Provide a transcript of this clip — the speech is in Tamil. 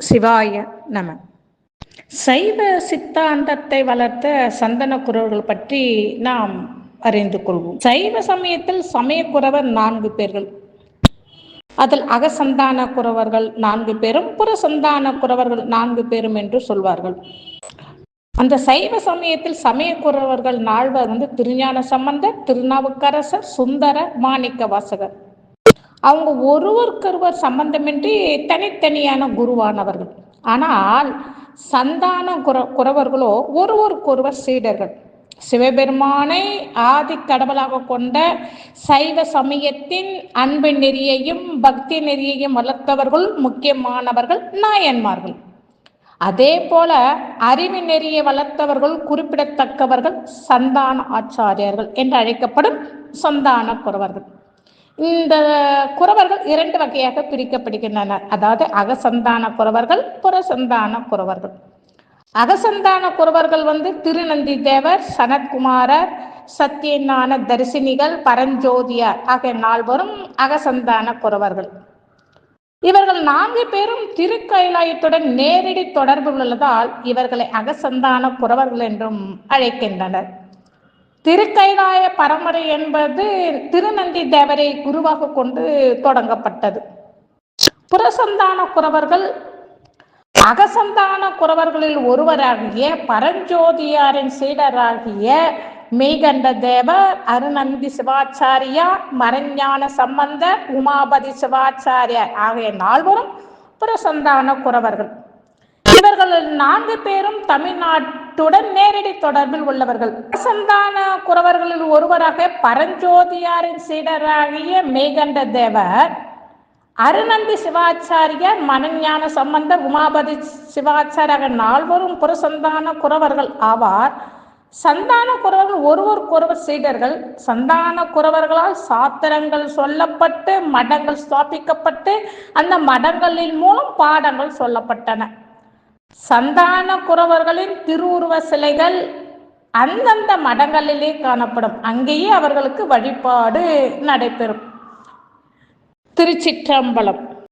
சிவாய நம. சைவ சித்தாந்தத்தை வளர்த்த சந்தன குரவர்கள் பற்றி நாம் அறிந்து கொள்வோம். சைவ சமயத்தில் சமயக்குறவர் நான்கு பேர்கள். அதில் அகசந்தான குறவர்கள் நான்கு பேரும் புறசந்தான குறவர்கள் நான்கு பேரும் என்று சொல்வார்கள். அந்த சைவ சமயத்தில் சமயக்குறவர்கள் நால்வர் வந்து திருஞான சம்பந்தர் திருநாவுக்கரசர் சுந்தர மாணிக்க வாசகர் அவங்க ஒருவருக்கொருவர் சம்பந்தமின்றி தனித்தனியான குருவானவர்கள். ஆனால் சந்தான குற குறவர்களோ ஒருவருக்கொருவர் சீடர்கள். சிவபெருமானை ஆதி கடவுளாக கொண்ட சைவ சமயத்தின் அன்பு நெறியையும் பக்தி நெறியையும் வளர்த்தவர்கள் முக்கியமானவர்கள் நாயன்மார்கள். அதே போல அறிவு நெறியை வளர்த்தவர்கள் குறிப்பிடத்தக்கவர்கள் சந்தான ஆச்சாரியர்கள் என்று அழைக்கப்படும் சந்தான குறவர்கள். இந்த குறவர்கள் இரண்டு வகையாக பிரிக்கப்படுகின்றனர் அதாவது அகசந்தான குறவர்கள் புறசந்தான குறவர்கள். அகசந்தான குறவர்கள் வந்து திருநந்தி தேவர் சனத்குமாரர் சத்தியஞான தரிசினிகள் பரஞ்சோதியார் ஆகிய நால்வரும் அகசந்தான குறவர்கள். இவர்கள் நான்கு பேரும் திருக்கைலாயத்துடன் நேரடி தொடர்பு உள்ளதால் இவர்களை அகசந்தான குறவர்கள் என்றும் அழைக்கின்றனர். திருக்கைலாய பரம்பரை என்பது திருநந்தி தேவரை குருவாக கொண்டு தொடங்கப்பட்டது. புறசந்தான குறவர்கள் அகசந்தான குறவர்களில் ஒருவராகிய பரஞ்சோதியாரின் சீடராகிய மெய்கண்ட தேவர் அருணந்தி சிவாச்சாரியா மரஞான சம்பந்தர் உமாபதி சிவாச்சாரியார் ஆகிய நால்வரும் புறசந்தான குறவர்கள். இவர்கள் நான்கு பேரும் தமிழ்நாட்டு தமிழ்நாட்டுடன் நேரடி தொடர்பில் உள்ளவர்கள். சந்தான குறவர்களில் ஒருவராக பரஞ்சோதியாரின் சீடராகிய மேகண்ட தேவர் அருணந்தி சிவாச்சாரியர் மனஞான சம்பந்தர் உமாபதி சிவாச்சாரியாக நால்வரும் புறசந்தான குறவர்கள் ஆவார். சந்தான குறவர்கள் ஒருவருக்கொருவர் சீடர்கள். சந்தான குறவர்களால் சாத்திரங்கள் சொல்லப்பட்டு மடங்கள் ஸ்தாபிக்கப்பட்டு அந்த மடங்களின் மூலம் பாடங்கள் சொல்லப்பட்டன. சந்தான குறவர்களின் திருவுருவ சிலைகள் அந்தந்த மடங்களிலே காணப்படும். அங்கேயே அவர்களுக்கு வழிபாடு நடைபெறும். திருச்சிற்றம்பலம்.